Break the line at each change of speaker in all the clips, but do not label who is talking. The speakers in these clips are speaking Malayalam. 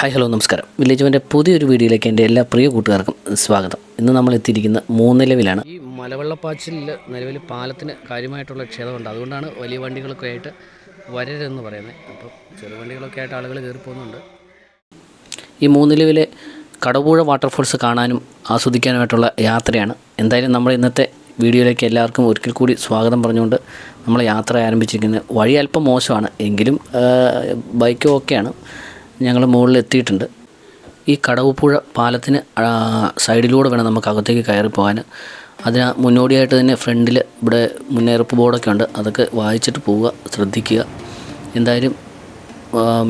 ഹായ് ഹലോ നമസ്കാരം. വില്ലേജ് വന്റെ പുതിയൊരു വീഡിയോയിലേക്ക് എന്റെ എല്ലാ പ്രിയ കൂട്ടുകാർക്കും സ്വാഗതം. ഇന്ന് നമ്മൾ എത്തിയിരിക്കുന്ന മൂന്നിലവിലാണ് ഈ മലവെള്ളപ്പാച്ചിലിൽ നിലവിൽ പാലത്തിന് കാര്യമായിട്ടുള്ള ക്ഷേത്രമുണ്ട് അതുകൊണ്ടാണ് വലിയ വണ്ടികളൊക്കെ ആയിട്ട് വരരുതെന്ന് പറയുന്നത്. അപ്പോൾ ചെറുവണ്ടികളൊക്കെ ആയിട്ട് ആളുകൾ കയറി പോകുന്നുണ്ട് ഈ മൂന്നിലവിലെ കടപൂഴ വാട്ടർഫോൾസ് കാണാനും ആസ്വദിക്കാനുമായിട്ടുള്ള യാത്രയാണ്. എന്തായാലും നമ്മൾ ഇന്നത്തെ വീഡിയോയിലേക്ക് എല്ലാവർക്കും ഒരിക്കൽ കൂടി സ്വാഗതം പറഞ്ഞുകൊണ്ട് നമ്മൾ യാത്ര ആരംഭിച്ചിരിക്കുന്നത് വഴി അല്പം മോശമാണ്. എങ്കിലും ബൈക്കും ഓക്കെയാണ് ഞങ്ങൾ മുകളിൽ എത്തിയിട്ടുണ്ട് ഈ കടവുപ്പുഴ പാലത്തിന് സൈഡിലൂടെ വേണം നമുക്ക് അകത്തേക്ക് കയറി പോകാൻ. അതിന് മുന്നോടിയായിട്ട് തന്നെ ഫ്രണ്ടിൽ ഇവിടെ മുന്നേറപ്പ് ബോർഡൊക്കെ ഉണ്ട്. അതൊക്കെ വായിച്ചിട്ട് പോവുക ശ്രദ്ധിക്കുക. എന്തായാലും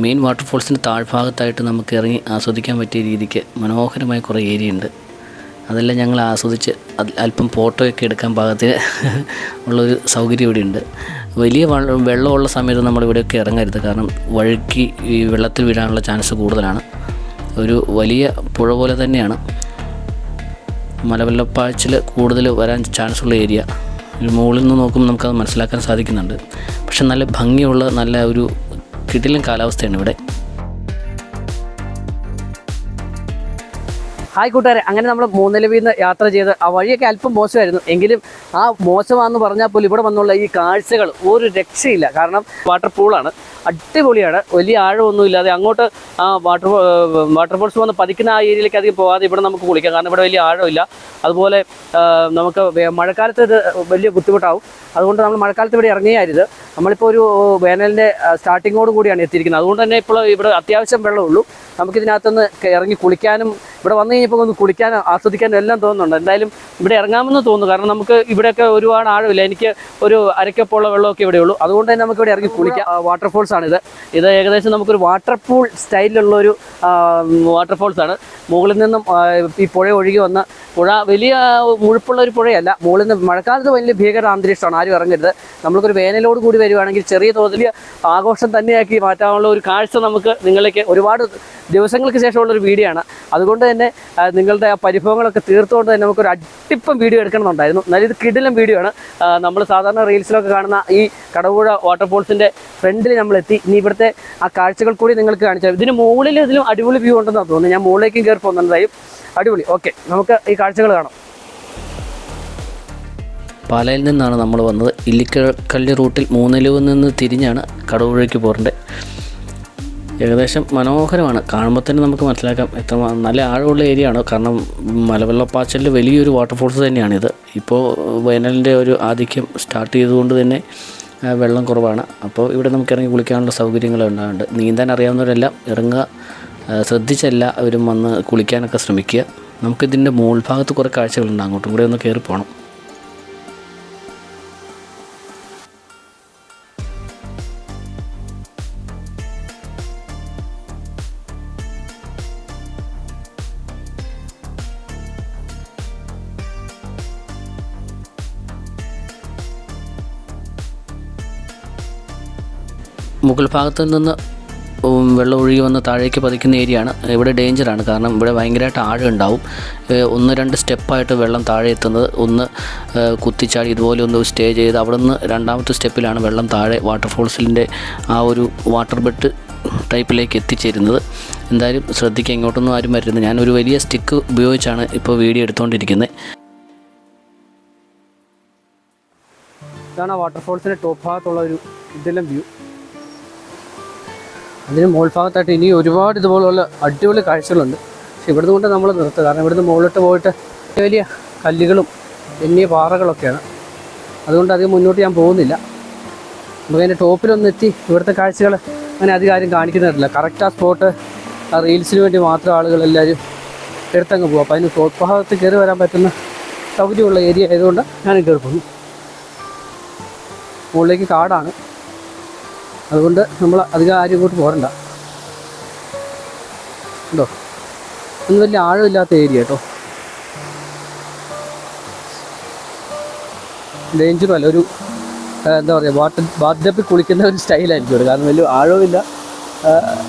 മെയിൻ വാട്ടർഫോൾസിന്റെ താഴ്ഭാഗത്തായിട്ട് നമുക്ക് ഇറങ്ങി ആസ്വദിക്കാൻ പറ്റിയ രീതിക്ക് മനോഹരമായ കുറേ ഏരിയ ഉണ്ട്. അതെല്ലാം ഞങ്ങൾ ആസ്വദിച്ച് അല്പം ഫോട്ടോയൊക്കെ എടുക്കാൻ പാകത്തിന് ഉള്ളൊരു സൗകര്യം ഇവിടെ ഉണ്ട് വലിയ വെള്ളമുള്ള സമയത്ത് നമ്മളിവിടെയൊക്കെ ഇറങ്ങരുത്. കാരണം വഴുക്കി ഈ വെള്ളത്തിൽ വീഴാനുള്ള ചാൻസ് കൂടുതലാണ്. ഒരു വലിയ പുഴ പോലെ തന്നെയാണ്. മലവെള്ളപ്പാഴ്ചിൽ കൂടുതൽ വരാൻ ചാൻസുള്ള ഏരിയ. മുകളിൽ നിന്ന് നോക്കുമ്പോൾ നമുക്കത് മനസ്സിലാക്കാൻ സാധിക്കുന്നുണ്ട്. പക്ഷെ നല്ല ഭംഗിയുള്ള നല്ല ഒരു കിടിലൻ കാലാവസ്ഥയാണ് ഇവിടെ.
ഹായ് കൂട്ടുകാരെ അങ്ങനെ നമ്മൾ മൂന്നിലവിൽ നിന്ന് യാത്ര ചെയ്ത് ആ വഴിയൊക്കെ അല്പം മോശമായിരുന്നു. എങ്കിലും ആ മോശമാണെന്ന് പറഞ്ഞാൽ പോലും ഇവിടെ വന്നുള്ള ഈ കാഴ്ചകൾ ഒരു രക്ഷയില്ല. കാരണം വാട്ടർ പൂളാണ് അടിപൊളിയാണ്. വലിയ ആഴമൊന്നും ഇല്ലാതെ അങ്ങോട്ട് ആ വാട്ടർ വാട്ടർഫോൾസ് വന്ന് പതിക്കുന്ന ആ ഏരിയയിലേക്ക് അധികം പോകാതെ ഇവിടെ നമുക്ക് കുളിക്കാം. കാരണം ഇവിടെ വലിയ ആഴമില്ല. അതുപോലെ നമുക്ക് മഴക്കാലത്ത് ഇത് വലിയ ബുദ്ധിമുട്ടാവും. അതുകൊണ്ട് നമ്മൾ മഴക്കാലത്ത് ഇവിടെ ഇറങ്ങിയായിരുന്നു നമ്മളിപ്പോൾ ഒരു വേനലിന്റെ സ്റ്റാർട്ടിങ്ങോട് കൂടിയാണ് എത്തിയിരിക്കുന്നത്. അതുകൊണ്ട് തന്നെ ഇപ്പോൾ ഇവിടെ അത്യാവശ്യം വെള്ളമുള്ളൂ. നമുക്കിതിനകത്തുനിന്ന് ഇറങ്ങി കുളിക്കാനും ഇവിടെ വന്നു കഴിഞ്ഞപ്പോൾ ഒന്ന് കുളിക്കാനും ആസ്വദിക്കാനും എല്ലാം തോന്നുന്നുണ്ട്. എന്തായാലും ഇവിടെ ഇറങ്ങാമെന്ന് തോന്നുന്നു. കാരണം നമുക്ക് ഇവിടെയൊക്കെ ഒരുപാട് ആഴമില്ല. എനിക്ക് ഒരു അരക്കപ്പുള്ള വെള്ളമൊക്കെ ഇവിടെയുള്ളൂ. അതുകൊണ്ട് തന്നെ നമുക്ക് ഇവിടെ ഇറങ്ങി കുളിക്കാം. വാട്ടർഫോൾസ് ആണ് ഇത്. ഇത് ഏകദേശം നമുക്കൊരു വാട്ടർ പൂൾ സ്റ്റൈലിലുള്ള ഒരു വാട്ടർഫോൾസ് ആണ്. മുകളിൽ നിന്നും ഈ പുഴ ഒഴുകി വന്ന് പുഴ വലിയ മുഴുപ്പുള്ള ഒരു പുഴയല്ല. മുകളിൽ നിന്ന് മഴക്കാലത്ത് വലിയ ഭീകര അന്തരീക്ഷമാണ് ആരും ഇറങ്ങരുത്. നമ്മൾക്കൊരു വേനലോട് കൂടി വരുവാണെങ്കിൽ ചെറിയ തോതിൽ ആഘോഷം തന്നെയാക്കി മാറ്റാനുള്ള ഒരു കാഴ്ച നമുക്ക് നിങ്ങളിലേക്ക് ഒരുപാട് ദിവസങ്ങൾക്ക് ശേഷമുള്ള ഒരു വീഡിയോ ആണ്. അതുകൊണ്ട് തന്നെ നിങ്ങളുടെ ആ പരിഭവങ്ങളൊക്കെ തീർത്തുകൊണ്ട് തന്നെ നമുക്കൊരു അടിപ്പം വീഡിയോ എടുക്കണമെന്നുണ്ടായിരുന്നു. എന്നാലും ഇത് കിടിലം വീഡിയോ ആണ്. നമ്മൾ സാധാരണ റീൽസിലൊക്കെ കാണുന്ന ഈ കടവുഴ വാട്ടർഫോൾസിന്റെ ഫ്രണ്ടിൽ നമ്മൾ എത്തി. ഇനി ഇവിടുത്തെ ആ കാഴ്ചകൾ കൂടി നിങ്ങൾക്ക് കാണിച്ചു ഇതിന് മുകളിൽ ഇതിലും അടിപൊളി വ്യൂ ഉണ്ടെന്നാണ് തോന്നുന്നത്. ഞാൻ മുകളിലേക്കും കയറി പോകുന്നുണ്ടായും അടിപൊളി. ഓക്കെ നമുക്ക് ഈ കാഴ്ചകൾ കാണാം.
പാലയിൽ നിന്നാണ് നമ്മൾ വന്നത്. ഇല്ലിക്കക്കല്ല് റൂട്ടിൽ മൂന്നിലുവിൽ നിന്ന് തിരിഞ്ഞാണ് കടവുഴയ്ക്ക് പോരേണ്ടത് ഏകദേശം മനോഹരമാണ്. കാണുമ്പോൾ തന്നെ നമുക്ക് മനസ്സിലാക്കാം എത്ര നല്ല ആഴമുള്ള ഏരിയ ആണ്. കാരണം മലവെള്ളപ്പാച്ചലിൽ വലിയൊരു വാട്ടർഫോൾസ് തന്നെയാണിത്. ഇപ്പോൾ വേനലിന്റെ ഒരു ആധിക്യം സ്റ്റാർട്ട് ചെയ്തുകൊണ്ട് തന്നെ വെള്ളം കുറവാണ്. അപ്പോൾ ഇവിടെ നമുക്ക് ഇറങ്ങി കുളിക്കാനുള്ള സൗകര്യങ്ങൾ ഉണ്ടാകുന്നുണ്ട് നീന്താൻ അറിയാവുന്നവരെല്ലാം ഇറങ്ങുക. ശ്രദ്ധിച്ചല്ല അവരും വന്ന് കുളിക്കാനൊക്കെ ശ്രമിക്കുക. നമുക്കിതിന്റെ മുകൾ ഭാഗത്ത് കുറേ കാഴ്ചകളുണ്ട്. അങ്ങോട്ടും കൂടെ ഒന്ന് കയറി പോകണം മുകൾ ഭാഗത്ത് നിന്ന് വെള്ളം ഒഴുകി വന്ന് താഴേക്ക് പതിക്കുന്ന ഏരിയയാണ്. ഇവിടെ ഡേഞ്ചറാണ്. കാരണം ഇവിടെ ഭയങ്കരമായിട്ട് ആഴം ഉണ്ടാവും. ഒന്ന് രണ്ട് സ്റ്റെപ്പായിട്ട് വെള്ളം താഴെ എത്തുന്നത്. ഒന്ന് കുത്തിച്ചാടി ഇതുപോലെ ഒന്ന് സ്റ്റേ ചെയ്ത് അവിടെ നിന്ന് രണ്ടാമത്തെ സ്റ്റെപ്പിലാണ് വെള്ളം താഴെ വാട്ടർഫോൾസിന്റെ ആ ഒരു വാട്ടർ ബെഡ് ടൈപ്പിലേക്ക് എത്തിച്ചേരുന്നത്. എന്തായാലും ശ്രദ്ധിക്കുക ഇങ്ങോട്ടൊന്നും ആരും വരരുത്. ഞാനൊരു വലിയ സ്റ്റിക്ക് ഉപയോഗിച്ചാണ് ഇപ്പോൾ വീഡിയോ എടുത്തുകൊണ്ടിരിക്കുന്നത്.
ഇതാണ് വാട്ടർഫോൾസിന്റെ ടോപ്പ് ഭാഗത്തുള്ള ഒരു ഇതെല്ലാം വ്യൂ. അതിന് മുകൾ ഭാഗത്തായിട്ട് ഇനി ഒരുപാട് ഇതുപോലുള്ള അടിപൊളി കാഴ്ചകളുണ്ട്. പക്ഷെ ഇവിടുന്ന് കൊണ്ട് നമ്മൾ നിർത്തുക. കാരണം ഇവിടുന്ന് മുകളിലോട്ട് പോയിട്ട് വലിയ കല്ലുകളും വലിയ പാറകളൊക്കെയാണ്. അതുകൊണ്ട് അധികം മുന്നോട്ട് ഞാൻ പോകുന്നില്ല. നമുക്ക് അതിന്റെ ടോപ്പിലൊന്നും എത്തി ഇവിടുത്തെ കാഴ്ചകൾ അങ്ങനെ അധികം ആരും കാണിക്കുന്നില്ല കറക്റ്റ് ആ സ്പോട്ട് ആ റീൽസിന് വേണ്ടി മാത്രം ആളുകൾ എല്ലാവരും എടുത്തങ്ങ് പോകും. അപ്പോൾ അതിന് പ്രോത്സാഹത്ത് കയറി വരാൻ പറ്റുന്ന സൗകര്യമുള്ള ഏരിയ ആയതുകൊണ്ട് ഞാൻ കയറി പോകുന്നു മുകളിലേക്ക് കാടാണ്. അതുകൊണ്ട് നമ്മൾ അധികം ആരും ഇങ്ങോട്ട് പോരണ്ട. ഉണ്ടോ? ഒന്നും വലിയ ആഴമില്ലാത്ത ഏരിയ കേട്ടോ ഡേഞ്ചറും അല്ല ഒരു എന്താ പറയുക വാട്ടർ ബാത്ടപ്പിൽ കുളിക്കുന്ന ഒരു സ്റ്റൈലായിരിക്കും ഇവിടെ കാരണം വലിയ ആഴവുമില്ല.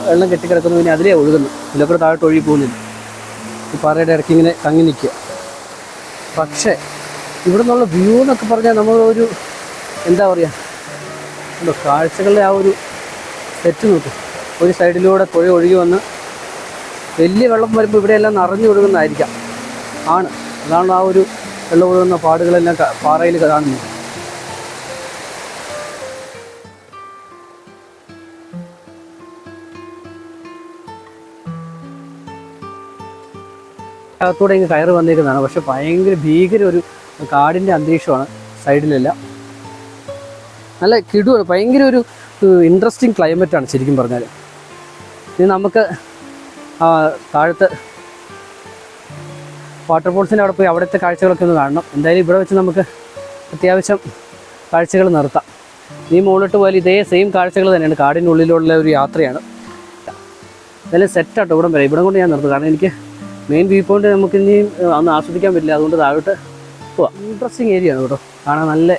വെള്ളം കെട്ടിക്കിടക്കുന്നു പിന്നെ അതിലേ ഒഴുകുന്നു. ഇതിലൊക്കെ താഴോട്ട് ഒഴുകി പോകുന്നില്ല. ഈ പാറയുടെ ഇടയ്ക്ക് ഇങ്ങനെ തങ്ങി നിൽക്കുക. പക്ഷേ ഇവിടെ നിന്നുള്ള വ്യൂ എന്നൊക്കെ പറഞ്ഞാൽ നമ്മളൊരു എന്താ പറയുക ഉണ്ടോ? കാഴ്ചകളുടെ ആ ഒരു സെറ്റ് നോക്കും. ഒരു സൈഡിലൂടെ പുഴ ഒഴുകി വന്ന് വലിയ വെള്ളം വരുമ്പോൾ ഇവിടെയെല്ലാം നിറഞ്ഞു ഒഴുകുന്നതായിരിക്കാം. ആണ്. അതാണ് ആ ഒരു വെള്ളം ഒഴുകുന്ന പാടുകളെല്ലാം പാറയിൽ കാണുന്നത്. അകത്തൂടെ ഇങ്ങ് കയറി വന്നിരിക്കുന്നതാണ് പക്ഷെ ഭയങ്കര ഭീകര ഒരു കാടിന്റെ അന്തരീക്ഷമാണ് സൈഡിലെല്ലാം. നല്ല കിടുവാണ് ഭയങ്കര ഒരു ഇൻട്രസ്റ്റിംഗ് ക്ലൈമറ്റാണ് ശരിക്കും പറഞ്ഞാൽ ഇനി നമുക്ക് താഴത്ത് വാട്ടർഫോൾസിന്റെ അവിടെ പോയി അവിടുത്തെ കാഴ്ചകളൊക്കെ ഒന്ന് കാണണം. എന്തായാലും ഇവിടെ വെച്ച് നമുക്ക് അത്യാവശ്യം കാഴ്ചകൾ നിർത്താം. ഈ മുകളിലോട്ട് പോയാൽ ഇതേ സെയിം കാഴ്ചകൾ തന്നെയാണ്. കാടിനുള്ളിലുള്ള ഒരു യാത്രയാണ്. എന്തായാലും സെറ്റാട്ടോ ഇവിടം വരെ. ഇവിടം കൊണ്ട് ഞാൻ നിർത്തും. കാരണം എനിക്ക് മെയിൻ വ്യൂ പോയിന്റ് നമുക്ക് ഇനി അന്ന് ആസ്വദിക്കാൻ പറ്റില്ല. അതുകൊണ്ട് താഴോട്ട് പോവാം. ഇൻട്രസ്റ്റിംഗ് ഏരിയ ആണ് കേട്ടോ. കാണാൻ നല്ല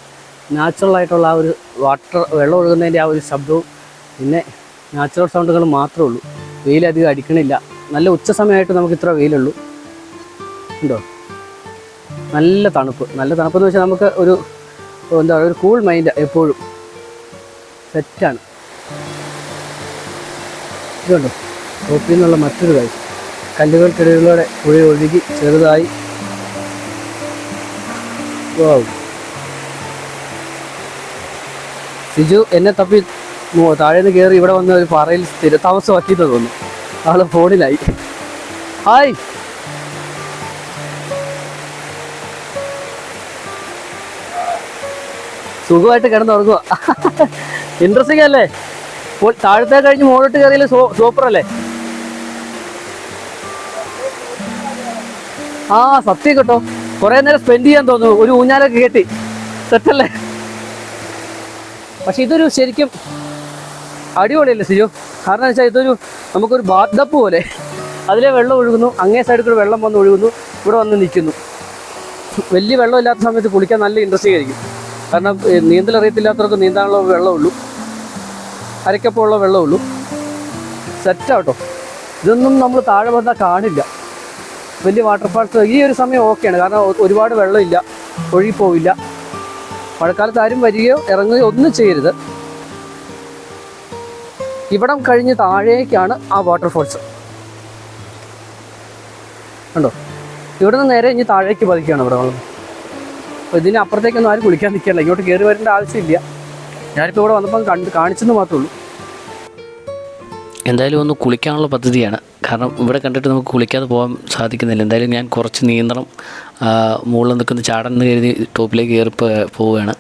നാച്ചുറൽ ആയിട്ടുള്ള ആ ഒരു വാട്ടർ വെള്ളം ഒഴുകുന്നതിന്റെ ആ ഒരു ശബ്ദവും പിന്നെ നാച്ചുറൽ സൗണ്ടുകൾ മാത്രമേ ഉള്ളൂ. വെയിലധികം അടിക്കണില്ല. നല്ല ഉച്ച സമയമായിട്ട് നമുക്ക് ഇത്ര വെയിലുള്ളൂ. ഉണ്ടോ? നല്ല തണുപ്പ്. നല്ല തണുപ്പ് എന്ന് വെച്ചാൽ നമുക്ക് ഒരു എന്താ പറയുക ഒരു കൂൾ മൈൻഡ് എപ്പോഴും സെറ്റാണ് ഇതുണ്ടോ? ടോപ്പിൽ നിന്നുള്ള മറ്റൊരു കാര്യം. കല്ലുകൾക്കിടയിലൂടെ പുഴ ഒഴുകി ചെറുതായി. വൗ. സിജു എന്നെ തപ്പി താഴേന്ന് കയറി ഇവിടെ വന്ന് ഒരു പാറയിൽ സ്ഥിരതാമസമാക്കിയെന്ന് തോന്നുന്നു. ആൾ ഫോണിലായി. ഹായ്! സുഖമായിട്ട് കിടന്നുറങ്ങുക ഇൻട്രസ്റ്റിംഗ് അല്ലേ? താഴത്തെ കഴിഞ്ഞ് മുകളിലോട്ട് കയറിയാൽ സൂപ്പർ അല്ലേ? ആ സത്യം കേട്ടോ. കുറെ നേരം സ്പെൻഡ് ചെയ്യാൻ തോന്നുന്നു. ഒരു ഊഞ്ഞാലൊക്കെ കെട്ടി. സെറ്റല്ലേ പക്ഷെ ഇതൊരു ശരിക്കും അടിപൊളിയല്ലേ സിജു? കാരണം വെച്ചാൽ ഇതൊരു നമുക്കൊരു ബാത്തപ്പ് പോലെ. അതിലെ വെള്ളം ഒഴുകുന്നു അങ്ങേ സൈഡിൽ കൂടെ വെള്ളം വന്ന് ഒഴുകുന്നു ഇവിടെ വന്ന് നിൽക്കുന്നു. വലിയ വെള്ളമില്ലാത്ത സമയത്ത് കുളിക്കാൻ നല്ല ഇൻട്രസ്റ്റിംഗ് ആയിരിക്കും. കാരണം നീന്തൽ അറിയത്തില്ലാത്തവർക്ക് നീന്താനുള്ള വെള്ളമുള്ളൂ. അരക്കപ്പുള്ള വെള്ളമുള്ളൂ. സെറ്റാട്ടോ ഇതൊന്നും നമ്മൾ താഴെ വന്നാൽ കാണില്ല. വലിയ വാട്ടർഫാൾസ് ഈ ഒരു സമയം ഓക്കെയാണ് കാരണം ഒരുപാട് വെള്ളമില്ല ഒഴുകി പോവില്ല മഴക്കാലത്ത് ആരും വരികയോ ഇറങ്ങുകയോ ഒന്നും ചെയ്യരുത്. ഇവിടം കഴിഞ്ഞ് താഴേക്കാണ് ആ വാട്ടർഫോൾസ് ഉണ്ടോ ഇവിടെ നിന്ന് നേരെ ഇനി താഴേക്ക് പതിക്കുകയാണ് ഇവിടെ വെള്ളം അപ്പോൾ ഇതിന് അപ്പുറത്തേക്കൊന്നും ആരും കുളിക്കാൻ നിൽക്കില്ല ഇങ്ങോട്ട് കയറി വരേണ്ട ആവശ്യമില്ല. ഞാനിപ്പോൾ ഇവിടെ വന്നപ്പം കണ്ട് കാണിച്ചെന്ന് മാത്രമേ ഉള്ളൂ.
എന്തായാലും ഒന്ന് കുളിക്കാനുള്ള പദ്ധതിയാണ്. കാരണം ഇവിടെ കണ്ടിട്ട് നമുക്ക് കുളിക്കാതെ പോകാൻ സാധിക്കുന്നില്ല. എന്തായാലും ഞാൻ കുറച്ച് നീന്തണം മുകളിൽ നിൽക്കുന്ന ചാടൻ എന്ന് കരുതി ടോപ്പിലേക്ക് കയറി പോവുകയാണ്.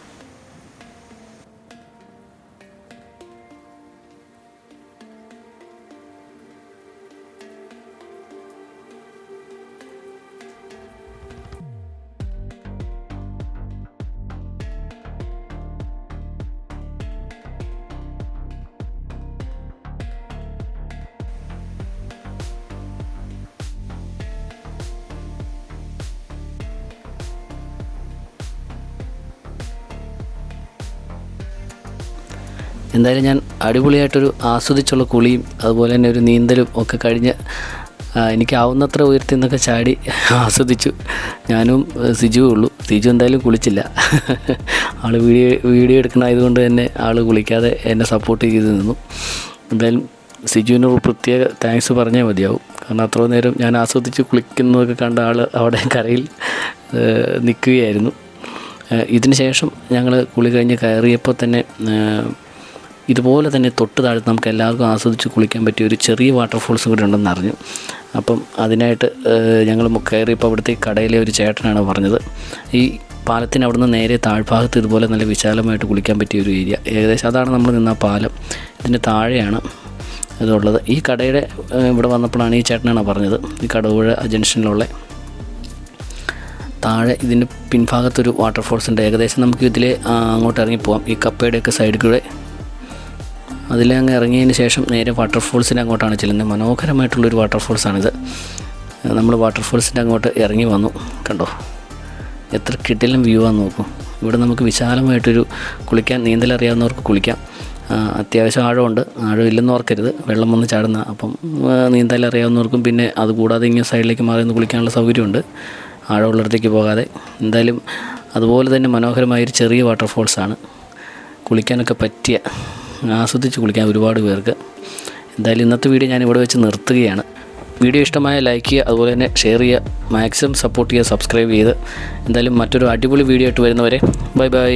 എന്തായാലും ഞാൻ അടിപൊളിയായിട്ടൊരു ആസ്വദിച്ചുള്ള കുളിയും അതുപോലെ തന്നെ ഒരു നീന്തലും ഒക്കെ കഴിഞ്ഞ് എനിക്കാവുന്നത്ര ഉയർത്തി നിന്നൊക്കെ ചാടി ആസ്വദിച്ചു. ഞാനും സിജുവേ ഉള്ളൂ. സിജു എന്തായാലും കുളിച്ചില്ല. ആൾ വീഡിയോ വീഡിയോ എടുക്കണമായതുകൊണ്ട് തന്നെ ആൾ കുളിക്കാതെ എന്നെ സപ്പോർട്ട് ചെയ്ത് നിന്നു. എന്തായാലും സിജുവിന് പ്രത്യേക താങ്ക്സ് പറഞ്ഞേ മതിയാവും. കാരണം അത്ര നേരം ഞാൻ ആസ്വദിച്ച് കുളിക്കുന്നതൊക്കെ കണ്ട ആൾ അവിടെ കരയിൽ നിൽക്കുകയായിരുന്നു ഇതിന് ശേഷം ഞങ്ങൾ കുളി കഴിഞ്ഞ് കയറിയപ്പോൾ തന്നെ ഇതുപോലെ തന്നെ തൊട്ട് താഴത്ത് നമുക്ക് എല്ലാവർക്കും ആസ്വദിച്ച് കുളിക്കാൻ പറ്റിയ ഒരു ചെറിയ വാട്ടർഫോൾസ് കൂടി ഉണ്ടെന്ന് അറിഞ്ഞു. അപ്പം അതിനായിട്ട് ഞങ്ങൾ കയറിയപ്പോൾ അവിടുത്തെ കടയിലെ ഒരു ചേട്ടനാണ് പറഞ്ഞത്. ഈ പാലത്തിന് അവിടുന്ന് നേരെ താഴ്ഭാഗത്ത് ഇതുപോലെ നല്ല വിശാലമായിട്ട് കുളിക്കാൻ പറ്റിയ ഒരു ഏരിയ. ഏകദേശം അതാണ് നമ്മൾ നിന്ന പാലം. ഇതിന്റെ താഴെയാണ് ഇതുള്ളത്. ഈ കടയുടെ ഇവിടെ വന്നപ്പോഴാണ് ഈ ചേട്ടനാണ് പറഞ്ഞത്. ഈ കടവുഴ ജംഗ്ഷനിലുള്ള താഴെ ഇതിന്റെ പിൻഭാഗത്തൊരു വാട്ടർഫോൾസ് ഉണ്ട്. ഏകദേശം നമുക്ക് ഇതിൽ അങ്ങോട്ട് ഇറങ്ങി പോവാം. ഈ കപ്പയുടെയൊക്കെ സൈഡിൽ കൂടെ അതിലെ അങ്ങ് ഇറങ്ങിയതിന് ശേഷം നേരെ വാട്ടർഫോൾസിന്റെ അങ്ങോട്ടാണ് ചെല്ലുന്നത്. മനോഹരമായിട്ടുള്ളൊരു വാട്ടർഫോൾസാണിത് നമ്മൾ വാട്ടർഫോൾസിന്റെ അങ്ങോട്ട് ഇറങ്ങി വന്നു. കണ്ടോ? എത്ര കിട്ടിലും വ്യൂ ആണെന്ന് നോക്കൂ. ഇവിടെ നമുക്ക് വിശാലമായിട്ടൊരു കുളിക്കാൻ നീന്തലറിയാവുന്നവർക്ക് കുളിക്കാം. അത്യാവശ്യം ആഴമുണ്ട്. ആഴം ഇല്ലെന്ന് ഓർക്കരുത്. വെള്ളം വന്ന് ചാടുന്ന അപ്പം നീന്തലറിയാവുന്നവർക്കും പിന്നെ അതുകൂടാതെ ഇങ്ങനെ സൈഡിലേക്ക് മാറി നിന്ന് കുളിക്കാനുള്ള സൗകര്യമുണ്ട്. ആഴമുള്ളിടത്തേക്ക് പോകാതെ. എന്തായാലും അതുപോലെ തന്നെ മനോഹരമായൊരു ചെറിയ വാട്ടർഫോൾസാണ് കുളിക്കാനൊക്കെ പറ്റിയ ആസ്വദിച്ച് കുളിക്കാൻ ഒരുപാട് പേർക്ക്. എന്തായാലും ഇന്നത്തെ വീഡിയോ ഞാൻ ഇവിടെ വെച്ച് നിർത്തുകയാണ്. വീഡിയോ ഇഷ്ടമായ ലൈക്ക് ചെയ്യുക അതുപോലെ തന്നെ ഷെയർ ചെയ്യുക മാക്സിമം സപ്പോർട്ട് ചെയ്യുക സബ്സ്ക്രൈബ് ചെയ്ത്. എന്തായാലും മറ്റൊരു അടിപൊളി വീഡിയോ ആയിട്ട് വരുന്നവരെ ബൈ ബൈ